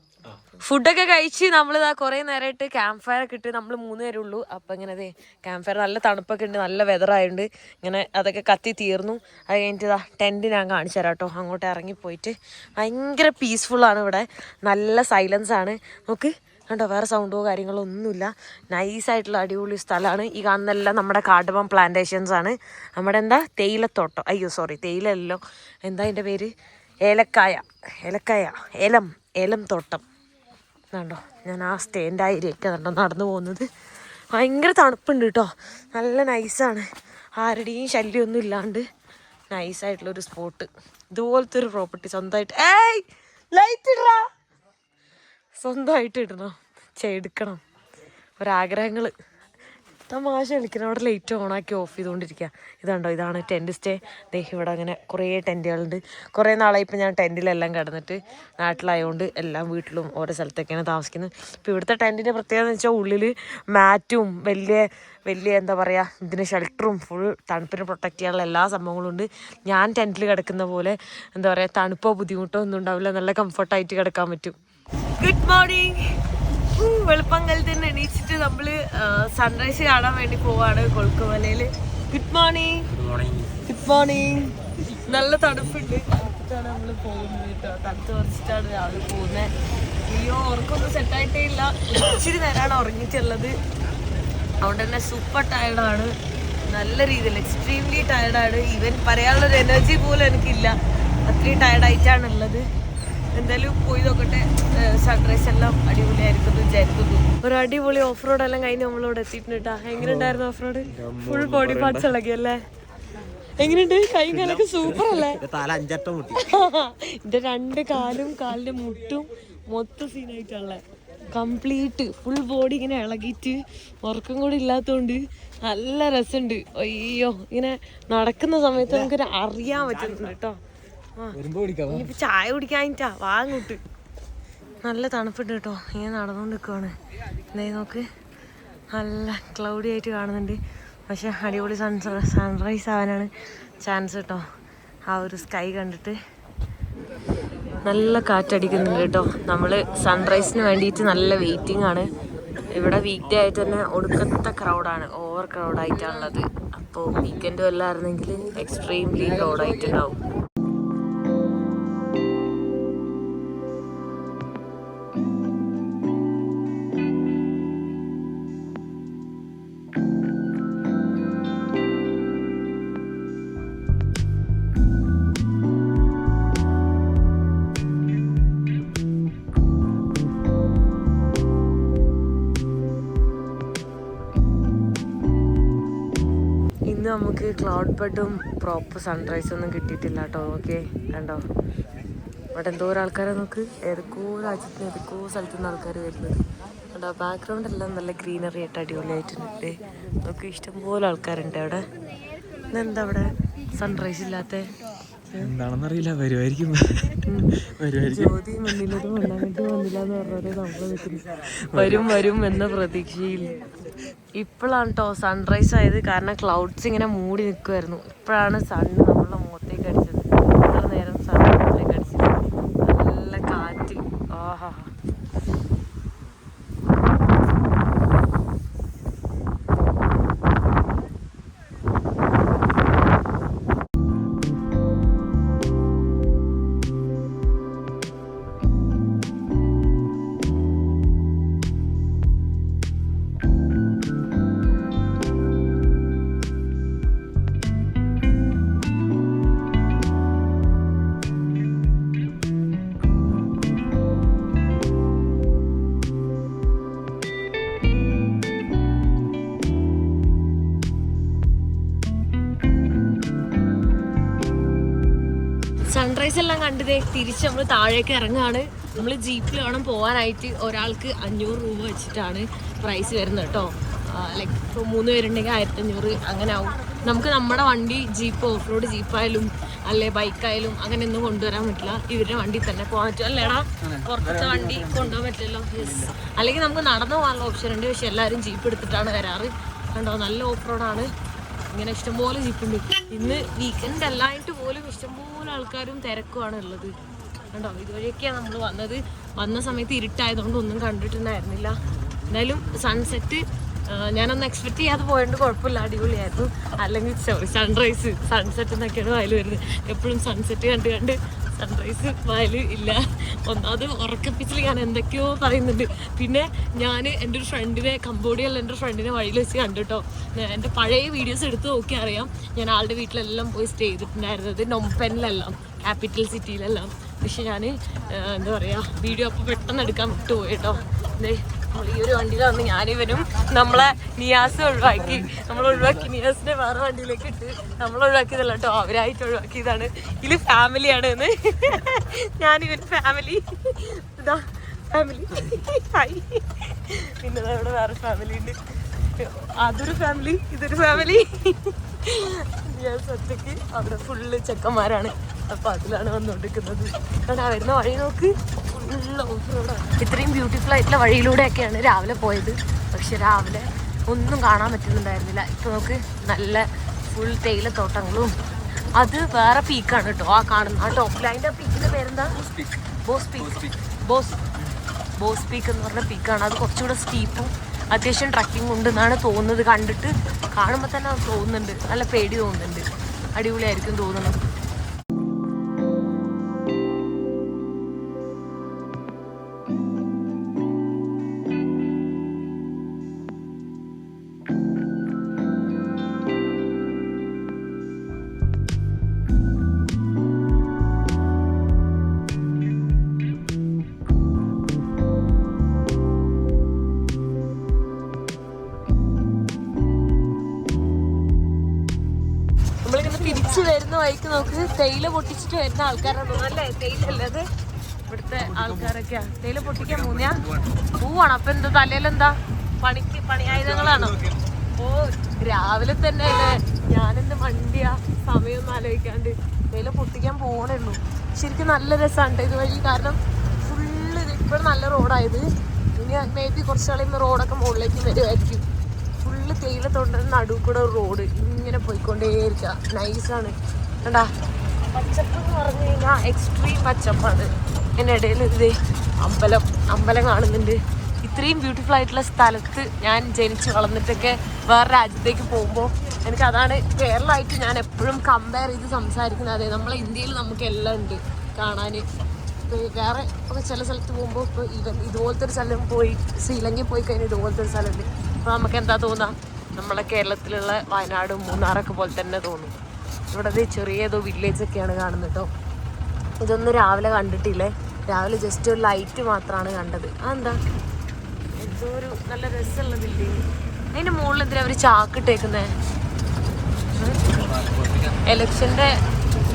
ഫുഡൊക്കെ കഴിച്ച് നമ്മൾ ഇതാ കുറേ നേരമായിട്ട് ക്യാമ്പ് ഫയർ ഒക്കെ ഇട്ട് നമ്മൾ മൂന്ന് പേരേ ഉള്ളൂ. അപ്പം ഇങ്ങനെ അതെ ക്യാമ്പ് ഫയർ നല്ല തണുപ്പൊക്കെ ഉണ്ട് നല്ല വെതർ ആയതുകൊണ്ട് ഇങ്ങനെ അതൊക്കെ കത്തി തീർന്നു. അത് കഴിഞ്ഞിട്ട് ഇതാ ടെന്റ് ഞാൻ കാണിച്ചു തരാം കേട്ടോ അങ്ങോട്ട് ഇറങ്ങിപ്പോയിട്ട് ഭയങ്കര പീസ്ഫുള്ളാണ് ഇവിടെ. നല്ല സൈലൻസ് ആണ്. നോക്ക്. കണ്ടോ? വേറെ സൗണ്ടോ കാര്യങ്ങളോ ഒന്നുമില്ല. നൈസായിട്ടുള്ള അടിപൊളി സ്ഥലമാണ് ഈ കാണുന്നെല്ലാം നമ്മുടെ കാട്ടുപം പ്ലാന്റേഷൻസ് ആണ്. നമ്മുടെ എന്താ? തേയിലത്തോട്ടം. അയ്യോ സോറി തേയിലല്ലോ എന്താ അതിന്റെ പേര്? ഏലക്കായ. ഏലക്കായ. ഏലം. ഏലം തോട്ടം കണ്ടോ? ഞാൻ ആ സ്റ്റേന്റെ ആയിരിക്കും കണ്ടോ നടന്നു പോകുന്നത്? ഭയങ്കര തണുപ്പുണ്ട് കേട്ടോ നല്ല നൈസാണ് ആരുടെയും ശല്യമൊന്നും ഇല്ലാണ്ട് നൈസായിട്ടുള്ളൊരു സ്പോട്ട് ഇതുപോലത്തെ ഒരു പ്രോപ്പർട്ടി സ്വന്തമായിട്ട് ഏയ്! ലൈറ്റ് ഇടാ സ്വന്തമായിട്ട് ഇടണം? ചെ എടുക്കണം ഒരാഗ്രഹങ്ങൾ തമാശ കളിക്കണം അവിടെ ലൈറ്റ് ഓണാക്കി ഓഫ് ചെയ്തുകൊണ്ടിരിക്കുക ഇതുണ്ടോ ഇതാണ് ടെന്റ് സ്റ്റേ ദേ ഇവിടെ അങ്ങനെ കുറേ ടെന്റുകളുണ്ട് കുറേ നാളായി ഇപ്പം ഞാൻ ടെന്റിലെല്ലാം കിടന്നിട്ട് നാട്ടിലായതുകൊണ്ട് എല്ലാം വീട്ടിലും ഓരോ സ്ഥലത്തൊക്കെയാണ് താമസിക്കുന്നത്. ഇപ്പോൾ ഇവിടുത്തെ ടെന്റിന്റെ പ്രത്യേകത എന്ന് വെച്ചാൽ ഉള്ളിൽ മാറ്റും വലിയ വലിയ എന്താ പറയുക ഇതിന് ഷെൽട്ടറും ഫുൾ തണുപ്പിന് പ്രൊട്ടക്റ്റ് ചെയ്യാനുള്ള എല്ലാ സംഭവങ്ങളും ഉണ്ട്. ഞാൻ ടെന്റിൽ കിടക്കുന്ന പോലെ എന്താ പറയുക തണുപ്പോ ബുദ്ധിമുട്ടോ ഒന്നും ഉണ്ടാവില്ല. നല്ല കംഫർട്ടായിട്ട് കിടക്കാൻ പറ്റും. ഗുഡ് മോർണിംഗ് വെളുപ്പങ്കൽ തന്നെ എണീച്ചിട്ട് നമ്മൾ സൺറൈസ് കാണാൻ വേണ്ടി പോവാണ് കൊളുക്കുമലയിൽ ഗുഡ് മോർണിംഗ് ഗുഡ് മോർണിംഗ് നല്ല തണുപ്പുണ്ട്. തണുപ്പിട്ടാണ് നമ്മൾ പോകുന്നത് കേട്ടോ. തണുത്ത് കുറച്ചിട്ടാണ് രാവിലെ പോകുന്നത് അയ്യോ ഉറക്കൊന്നും സെറ്റായിട്ടേ ഇല്ല. ഇച്ചിരി നേരമാണ് ഉറങ്ങിയിട്ടുള്ളത്. അതുകൊണ്ട് തന്നെ സൂപ്പർ ടയർഡാണ് നല്ല രീതിയിൽ എക്സ്ട്രീംലി ടയർഡാണ് ഈവൻ പറയാനുള്ളൊരു എനർജി പോലും എനിക്കില്ല. അത്രയും ടയർഡായിട്ടാണ് ഉള്ളത്. എന്തായാലും പോയി നോക്കട്ടെ. സൺറൈസ് എല്ലാം അടിപൊളിയായിരിക്കും എന്ന് വിചാരിക്കുന്നു. ഒരു അടിപൊളി ഓഫ് റോഡ് എല്ലാം കഴിഞ്ഞ് നമ്മളിവിടെ എത്തിയിട്ടുണ്ട് കേട്ടോ എങ്ങനെ ഉണ്ടായിരുന്നു off road full body parts ഇളകിയല്ലേ എങ്ങനെയുണ്ട്? കൈ കാലൊക്കെ സൂപ്പർ അല്ലേ? തല അഞ്ചട്ടം മുട്ടി എന്റെ രണ്ട് കാലും കാലിന്റെ മുട്ടും മൊത്തം സീനായിട്ടുള്ള കംപ്ലീറ്റ് ഫുൾ ബോഡി ഇങ്ങനെ ഇളകിയിട്ട് ഉറക്കം കൂടി ഇല്ലാത്തതുകൊണ്ട് നല്ല രസമുണ്ട്. അയ്യോ ഇങ്ങനെ നടക്കുന്ന സമയത്ത് നമുക്കൊരു അറിയാൻ പറ്റുന്നുണ്ട് കേട്ടോ ചായ കുടിക്കാനിട്ടാ. വാങ്ങൂട്ട് നല്ല തണുപ്പുണ്ട് കേട്ടോ. ഇങ്ങനെ നടന്നുകൊണ്ട് നിൽക്കുവാണ് ഇതേ നോക്ക്. നല്ല ക്ലൗഡി ആയിട്ട് കാണുന്നുണ്ട്. പക്ഷെ അടിപൊളി സൺ സൺറൈസ് ആവാനാണ് ചാൻസ് കേട്ടോ. ആ ഒരു സ്കൈ കണ്ടിട്ട് നല്ല കാറ്റടിക്കുന്നുണ്ട് കേട്ടോ. നമ്മൾ സൺറൈസിന് വേണ്ടിയിട്ട് നല്ല വെയിറ്റിംഗ് ആണ്. ഇവിടെ വീക്ക് ഡേ ആയിട്ട് തന്നെ ഒടുക്കത്തെ ക്രൗഡാണ് ഓവർ ക്രൗഡായിട്ടാണുള്ളത് അപ്പോൾ വീക്കെൻഡും എല്ലാം ആയിരുന്നെങ്കിൽ എക്സ്ട്രീംലി ക്രൗഡായിട്ടുണ്ടാവും ക്ലൗഡ് ബെഡും പ്രോപ്പർ സൺറൈസ് ഒന്നും കിട്ടിയിട്ടില്ല കേട്ടോ ഓക്കെ കണ്ടോ? അവിടെ എന്തോ ഒരു ആൾക്കാരെ നോക്ക് ഏതൊക്കെയോ രാജ്യത്ത് ഏതൊക്കെ ഏതൊക്കെയോ സ്ഥലത്തു നിന്ന് ആൾക്കാർ വരുന്നത്. കണ്ടോ? ബാക്ക്ഗ്രൗണ്ട് എല്ലാം നല്ല ഗ്രീനറി ആയിട്ട് അടിപൊളിയായിട്ടുണ്ട്. നമുക്ക് ഇഷ്ടംപോലെ ആൾക്കാരുണ്ട് അവിടെ. ഇന്നെന്താ അവിടെ? സൺറൈസ് ഇല്ലാത്ത? എന്താണെന്നറിയില്ല വരുമായിരിക്കും ജ്യോതി വന്നില്ല എന്ന് നമ്മൾ നിൽക്കുന്നു വരും വരും എന്ന പ്രതീക്ഷയിൽ. ഇപ്പോഴാണ് കേട്ടോ സൺറൈസ് ആയത്. കാരണം ക്ലൗഡ്സ് ഇങ്ങനെ മൂടി നിൽക്കുമായിരുന്നു ഇപ്പോഴാണ് സണ്ണ് കണ്ടതേ തിരിച്ച് നമ്മൾ താഴേക്ക് ഇറങ്ങാണ്. നമ്മൾ ജീപ്പിൽ വേണം പോകാനായിട്ട് ഒരാൾക്ക് അഞ്ഞൂറ് രൂപ വെച്ചിട്ടാണ് പ്രൈസ് വരുന്നത് കേട്ടോ ലൈക്ക് ഇപ്പോൾ മൂന്ന് പേരുണ്ടെങ്കിൽ ആയിരത്തി അഞ്ഞൂറ് അങ്ങനെ ആവും നമുക്ക് നമ്മുടെ വണ്ടി ജീപ്പ് ഓഫ് റോഡ് ജീപ്പായാലും അല്ലെ ബൈക്കായാലും അങ്ങനെ ഒന്നും കൊണ്ടുവരാൻ പറ്റില്ല. ഇവരുടെ വണ്ടി തന്നെ പോകാൻ പറ്റും. അല്ലേടാ? പുറത്തെ വണ്ടി കൊണ്ടുപോകാൻ പറ്റില്ലല്ലോ. യെസ് അല്ലെങ്കിൽ നമുക്ക് നടന്നു പോകാനുള്ള ഓപ്ഷൻ ഉണ്ട്. പക്ഷെ എല്ലാവരും ജീപ്പ് എടുത്തിട്ടാണ് വരാറ്. കണ്ടോ? നല്ല ഓഫ് റോഡാണ് ഇങ്ങനെ ഇഷ്ടംപോലെ ജീപ്പുണ്ട്. ഇന്ന് വീക്കെൻഡ് അല്ലായിട്ട് പോലും ഇഷ്ടംപോലെ ആൾക്കാരും തിരക്കുമാണ് ഉള്ളത്. കണ്ടോ? ഇതുവഴിയൊക്കെയാണ് നമ്മൾ വന്നത്. വന്ന സമയത്ത് ഇരുട്ടായതുകൊണ്ട് ഒന്നും കണ്ടിട്ടുണ്ടായിരുന്നില്ല. എന്തായാലും സൺസെറ്റ് ഞാനൊന്നും എക്സ്പെക്ട് ചെയ്യാതെ പോയതുകൊണ്ട് കുഴപ്പമില്ല. അടിപൊളിയായിരുന്നു. അല്ലെങ്കിൽ സൺറൈസ് സൺസെറ്റ് എന്നൊക്കെയാണ് അതിൽ വരുന്നത്. എപ്പോഴും സൺസെറ്റ് കണ്ട് കണ്ട് സൺറൈസ് വയൽ ഇല്ല. ഒന്നാമത് ഉറക്കപ്പിച്ചിൽ ഞാൻ എന്തൊക്കെയോ പറയുന്നുണ്ട്. പിന്നെ ഞാൻ എന്റെ ഒരു ഫ്രണ്ടിനെ കംബോഡിയയിൽ എന്റെ ഫ്രണ്ടിനെ വഴിയിൽ വെച്ച് കണ്ടിട്ടോ. എന്റെ പഴയ വീഡിയോസ് എടുത്ത് നോക്കി അറിയാം. ഞാൻ ആളുടെ വീട്ടിലെല്ലാം പോയി സ്റ്റേ ചെയ്തിട്ടുണ്ടായിരുന്നത് നൊമ്പനിലെല്ലാം ക്യാപിറ്റൽ സിറ്റിയിലെല്ലാം പക്ഷെ ഞാൻ എന്താ പറയുക വീഡിയോ അപ്പോൾ പെട്ടെന്ന് എടുക്കാൻ വിട്ടുപോയി കേട്ടോ. ഈ ഒരു വണ്ടിയിൽ വന്ന് ഞാനിവനും നമ്മളെ നിയാസ് ഒഴിവാക്കി. നമ്മൾ ഒഴിവാക്കി. നിയാസിനെ വേറെ വണ്ടിയിലേക്ക് ഇട്ട് നമ്മൾ ഒഴിവാക്കിയതല്ല കേട്ടോ. അവരായിട്ട് ഒഴിവാക്കിയതാണ്. ഇതിൽ ഫാമിലിയാണ് എന്ന്. ഞാനിവൻ ഫാമിലി ഇതാ ഫാമിലി പിന്നെ നമ്മുടെ വേറെ ഫാമിലി ഉണ്ട്. അതൊരു ഫാമിലി ഇതൊരു ഫാമിലി സത്യക്ക് ഒറ്റയ്ക്ക് അവിടെ ഫുള്ള് ചെക്കന്മാരാണ്. അപ്പൊ അതിലാണ് വന്നുകൊണ്ടിരിക്കുന്നത് കാരണം വരുന്ന വഴി നോക്ക്. ഫുള്ള് ഓഫ് റോഡാണ് ഇത്രയും ബ്യൂട്ടിഫുൾ ആയിട്ടുള്ള വഴിയിലൂടെയൊക്കെയാണ് രാവിലെ പോയത്. പക്ഷെ രാവിലെ ഒന്നും കാണാൻ പറ്റുന്നുണ്ടായിരുന്നില്ല. ഇപ്പൊ നോക്ക് നല്ല ഫുൾ തേയില തോട്ടങ്ങളും അത് വേറെ പീക്കാണ് കേട്ടോ. ആ കാണുന്ന ആ ടോപ്പിൽ അതിന്റെ പീക്കിന്റെ പേരെന്താ? Boss peak boss boss peak എന്ന് പറഞ്ഞ പീക്കാണ് അത് കുറച്ചുകൂടെ സ്റ്റീപ്പും അത്യാവശ്യം ട്രക്കിംഗ് ഉണ്ടെന്നാണ് തോന്നുന്നത്. കണ്ടിട്ട് കാണുമ്പോൾ തന്നെ തോന്നുന്നുണ്ട്. നല്ല പേടി തോന്നുന്നുണ്ട്. അടിപൊളിയായിരിക്കും തോന്നുന്നു വഴിക്ക് നോക്ക്. തേയില പൊട്ടിച്ചിട്ട് വരുന്ന ആൾക്കാരാണ് അല്ലേ? തേയിലല്ലത് ഇവിടുത്തെ ആൾക്കാരൊക്കെയാ. തേയില പൊട്ടിക്കാൻ മൂന്നിയാ പൂവാണ്. അപ്പൊ എന്താ തലയിലെന്താ? പണിക്ക് പണിയായുധങ്ങളാണോ? ഓ രാവിലെ തന്നെ അല്ലേ? ഞാനെന്റെ വണ്ടിയാ സമയമൊന്നും ആലോചിക്കാണ്ട് തേയില പൊട്ടിക്കാൻ പോകണേ ഉള്ളൂ ശരിക്കും നല്ല രസമാണ് ഇത് വഴി. കാരണം ഫുള്ള് ഇപ്പോഴും നല്ല റോഡായത്. ഇനി മേ ബി കുറച്ച് കളയുമ്പോൾ റോഡൊക്കെ മുകളിലേക്ക് വരുമായിരിക്കും ഫുള്ള് തേയിലത്തോട്ടം നടുവ് കൂടെ റോഡ് ഇങ്ങനെ പോയിക്കൊണ്ടേയിരിക്കുക നൈസാണ് കണ്ടാ? പച്ചപ്പ് എന്ന് പറഞ്ഞു കഴിഞ്ഞാൽ എക്സ്ട്രീം പച്ചപ്പാണ് ഇടയിൽ ഇത് അമ്പലം അമ്പലം കാണുന്നുണ്ട്. ഇത്രയും ബ്യൂട്ടിഫുൾ ആയിട്ടുള്ള സ്ഥലത്ത് ഞാൻ ജനിച്ച് വളർന്നിട്ടൊക്കെ വേറെ രാജ്യത്തേക്ക് പോകുമ്പോൾ എനിക്ക് അതാണ് കേരളമായിട്ട് ഞാൻ എപ്പോഴും കമ്പയർ ചെയ്ത് സംസാരിക്കുന്നത്. അതെ നമ്മളെ ഇന്ത്യയിൽ നമുക്ക് എല്ലാം ഉണ്ട് കാണാൻ വേറെ ഒക്കെ ചില സ്ഥലത്ത് പോകുമ്പോൾ ഇപ്പോൾ ഇവൻ ഇതുപോലത്തെ ഒരു സ്ഥലം പോയി ശ്രീലങ്കയിൽ പോയി കഴിഞ്ഞാൽ ഇതുപോലത്തെ ഒരു സ്ഥലമുണ്ട് അപ്പോൾ നമുക്ക് എന്താ തോന്നുക നമ്മളെ കേരളത്തിലുള്ള വയനാടും മൂന്നാറൊക്കെ പോലെ തന്നെ തോന്നും. ഇവിടെ ചെറിയ ഏതോ വില്ലേജ് ഒക്കെയാണ് കാണുന്നത് കേട്ടോ ഇതൊന്നും രാവിലെ കണ്ടിട്ടില്ലേ? രാവിലെ ജസ്റ്റ് ഒരു ലൈറ്റ് മാത്രമാണ് കണ്ടത്. അതെന്താ? എന്തോ ഒരു നല്ല രസമുള്ള ബിൽഡിങ് അതിന്റെ മുകളിൽ എന്തിനാ അവർ ചാക്കിട്ടേക്കുന്നേ എലക്ഷന്റെ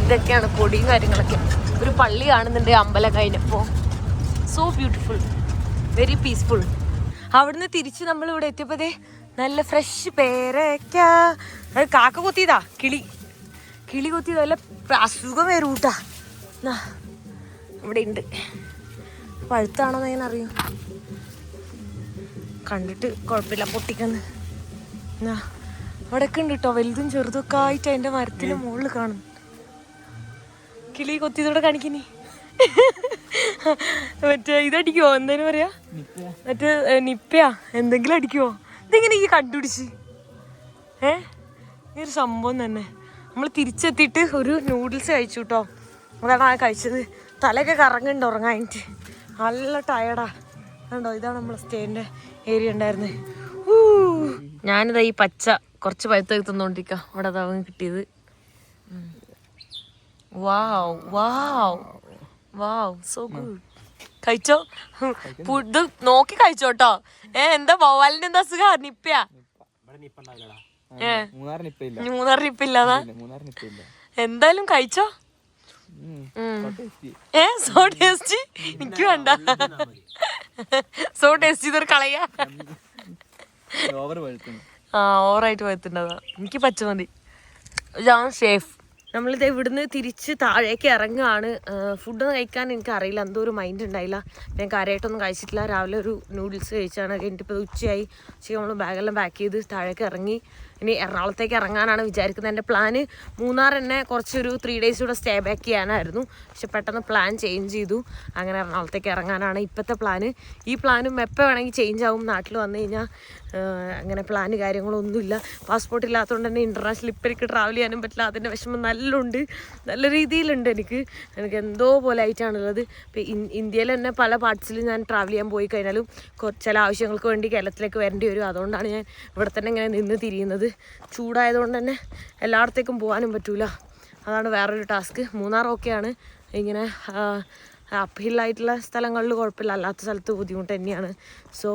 ഇതൊക്കെയാണ് പൊടിയും കാര്യങ്ങളൊക്കെ. ഒരു പള്ളി കാണുന്നുണ്ട് അമ്പലം കഴിഞ്ഞപ്പോ. സോ ബ്യൂട്ടിഫുൾ വെരി പീസ്ഫുൾ അവിടുന്ന് തിരിച്ച് നമ്മൾ ഇവിടെ എത്തിയപ്പോഴേ നല്ല ഫ്രഷ് പേരക്ക കാക്ക കൊത്തിയതാ? കിളി. കിളി കൊത്തി നല്ല അസുഖം വരും കൂട്ടാ എന്നാ ഇവിടെ ഉണ്ട് പഴുത്താണോ എന്ന് അറിയും? കണ്ടിട്ട് കുഴപ്പമില്ല പൊട്ടിക്കന്ന് എന്നാ അവിടെയൊക്കെ ഉണ്ട് കേട്ടോ വലുതും ചെറുതും ഒക്കെ ആയിട്ട് അതിന്റെ മരത്തിന് മുകളിൽ കാണും. കിളി കൊത്തിയതോടെ കാണിക്കുന്നേ മറ്റേ ഇതടിക്കുവോ? എന്തേലും പറയാ? മറ്റേ നിപ്പയാ? എന്തെങ്കിലും അടിക്കുവോ? ഇതെങ്ങനെ ഈ കണ്ടുപിടിച്ച്? ഏ? ഈ ഒരു സംഭവം തന്നെ. നമ്മൾ തിരിച്ചെത്തിയിട്ട് ഒരു നൂഡിൽസ് കഴിച്ചു കേട്ടോ അതാണ് ആ കഴിച്ചത്. തലയൊക്കെ കറങ്ങുന്നുണ്ട് ഉറങ്ങാനിട്ട് നല്ല ടയർഡാ കണ്ടോ ഇതാണ് നമ്മൾ സ്റ്റേന്റെ ഏരിയ ഉണ്ടായിരുന്നത് ഊ. ഞാനിതാ ഈ പച്ച കുറച്ച് പഴുത്തൊക്കെ തിന്നോണ്ടിരിക്കാം. അവിടെ അതാ കിട്ടിയത്. Wow wow wow so good കഴിച്ചോ? ഫുഡ് നോക്കി കഴിച്ചോട്ടോ ഏ എന്താ വവ്വാലിന്റെ എന്താ അസുഖ നിപ്പയാ? മൂന്നാറിന് ഇപ്പൊ എന്തായാലും കഴിച്ചോ? ഏ സോ ടേസ്റ്റി? എനിക്ക് വേണ്ട. സോ ടേസ്റ്റി ഇതൊരു കളയാ. ആ ഓവറായിട്ട് പോയിട്ടുണ്ടതാ എനിക്ക് പച്ച മതി. ഇതാണ് സേഫ് നമ്മളിത് ഇവിടുന്ന് തിരിച്ച് താഴേക്ക് ഇറങ്ങുകയാണ് ഫുഡ് കഴിക്കാൻ എനിക്ക് അറിയില്ല. എന്തോ ഒരു മൈൻഡ് ഉണ്ടായില്ല. ഞാൻ കാര്യമായിട്ടൊന്നും കഴിച്ചിട്ടില്ല. രാവിലെ ഒരു നൂഡിൽസ് കഴിച്ചാണ്. കഴിഞ്ഞിട്ട് ഇപ്പോൾ ഉച്ചയായി. ഉച്ചയ്ക്ക് നമ്മൾ ബാഗെല്ലാം പാക്ക് ചെയ്ത് താഴേക്ക് ഇറങ്ങി. ഇനി എറണാകുളത്തേക്ക് ഇറങ്ങാനാണ് വിചാരിക്കുന്നത്. എന്റെ പ്ലാന് മൂന്നാർ തന്നെ കുറച്ചൊരു ത്രീ ഡേയ്സ് കൂടെ സ്റ്റേ ബാക്ക് ചെയ്യാനായിരുന്നു. പക്ഷെ പെട്ടെന്ന് പ്ലാൻ ചേഞ്ച് ചെയ്തു. അങ്ങനെ എറണാകുളത്തേക്ക് ഇറങ്ങാനാണ് ഇപ്പോഴത്തെ പ്ലാന് ഈ പ്ലാനും എപ്പോൾ വേണമെങ്കിൽ ചേഞ്ച് ആവും. നാട്ടിൽ വന്നു കഴിഞ്ഞാൽ അങ്ങനെ പ്ലാന് കാര്യങ്ങളൊന്നുമില്ല. പാസ്പോർട്ട് ഇല്ലാത്തതുകൊണ്ട് തന്നെ ഇന്റർനാഷണൽ ഇപ്പം എനിക്ക് ട്രാവൽ ചെയ്യാനും പറ്റില്ല. അതിന്റെ വിഷമം നല്ലുണ്ട്. നല്ല രീതിയിലുണ്ട് എനിക്ക്. എനിക്ക് എന്തോ പോലെ ആയിട്ടാണുള്ളത്. ഇപ്പം ഇന്ത്യയിൽ തന്നെ പല പാർട്സിലും ഞാൻ ട്രാവൽ ചെയ്യാൻ പോയി കഴിഞ്ഞാലും ചില ആവശ്യങ്ങൾക്ക് വേണ്ടി കേരളത്തിലേക്ക് വരേണ്ടി വരും. അതുകൊണ്ടാണ് ഞാൻ ഇവിടെ തന്നെ ഇങ്ങനെ നിന്ന് തിരിയുന്നത്. ചൂടായതുകൊണ്ട് തന്നെ എല്ലായിടത്തേക്കും പോകാനും പറ്റൂല. അതാണ് വേറൊരു ടാസ്ക്. മൂന്നാർ ഓക്കെയാണ് ഇങ്ങനെ അപ്പ് ഹില്ലായിട്ടുള്ള സ്ഥലങ്ങളിൽ കുഴപ്പമില്ല. അല്ലാത്ത സ്ഥലത്ത് ബുദ്ധിമുട്ട് തന്നെയാണ്. സോ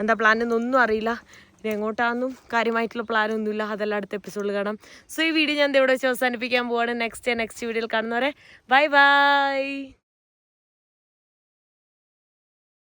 എന്താ പ്ലാൻ എന്നൊന്നും അറിയില്ല. ഇനി എങ്ങോട്ടാണെന്നും കാര്യമായിട്ടുള്ള പ്ലാനൊന്നുമില്ല അതെല്ലാം അടുത്ത എപ്പിസോഡിൽ കാണാം. സോ ഈ വീഡിയോ ഞാൻ ഇവിടെ വെച്ച് അവസാനിപ്പിക്കാൻ പോവാണ്. നെക്സ്റ്റ് നെക്സ്റ്റ് വീഡിയോയിൽ കാണുന്നവരെ ബൈ ബൈ